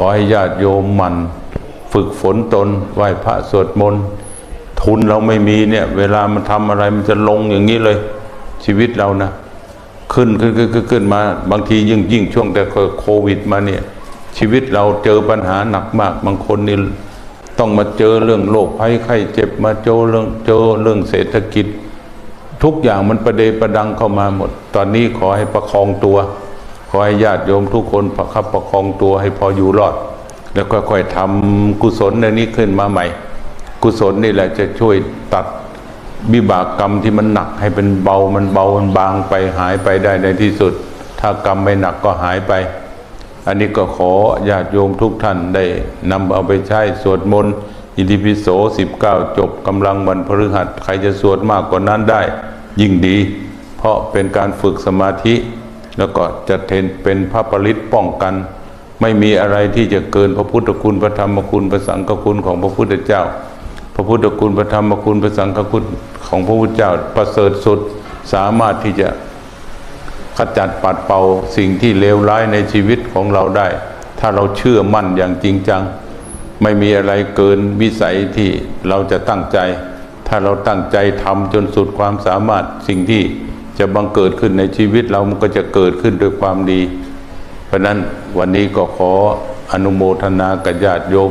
ขอให้ญาติโยมมันฝึกฝนตนไหว้พระสวดมนต์ทุนเราไม่มีเนี่ย เวลามันทำอะไรมันจะลงอย่างนี้เลย ชีวิตเรานะขึ้นขึ้นขึ้นขึ้นขึ้นมา บางทียิ่งยิ่งช่วงแต่โควิดมาเนี่ย ชีวิตเราเจอปัญหาหนักมาก บางคนนี่ต้องมาเจอเรื่องโรคภัยไข้เจ็บมาเจอเรื่องเจอเรื่องเศรษฐกิจ ทุกอย่างมันประเดประดังเข้ามาหมด ตอนนี้ขอให้ประคองตัว ขอให้ญาติโยมทุกคนประคับประคองตัวให้พออยู่รอด แล้วก็ค่อยทำกุศลในนี้ขึ้นมาใหม่ กุศลนี่แหละจะช่วยตัดวิบากกรรมที่มันหนักให้เป็นเบามันเบามันบางไปหายไปได้ในที่สุด ถ้ากรรมไม่หนักก็หายไป อันนี้ก็ขอญาติโยมทุกท่านได้นำเอาไปใช้สวดมนต์อิติปิโส19จบกำลังวันพฤหัสใครจะสวดมากกว่านั้นได้ ยิ่งดี เพราะเป็นการฝึกสมาธิ แล้วก็จะเทนเป็นพระปริตป้องกัน ไม่มีอะไรที่จะเกินพระพุทธคุณพระธรรมคุณพระสังฆคุณของพระพุทธเจ้า พระพุทธคุณพระธรรมคุณพระสังฆคุณของพระพุทธเจ้าประเสริฐสุดสามารถที่จะขจัดปัดเป่าสิ่งที่เลวร้ายในชีวิตของเราได้ ถ้าเราเชื่อมั่นอย่างจริงจัง ไม่มีอะไรเกินวิสัยที่เราจะตั้งใจ ถ้าเราตั้งใจทำจนสุดความสามารถสิ่งที่ จะบังเกิดขึ้นในชีวิตเรามันก็จะเกิดขึ้นด้วยความดี เพราะนั้นวันนี้ก็ขออนุโมทนากับญาติโยม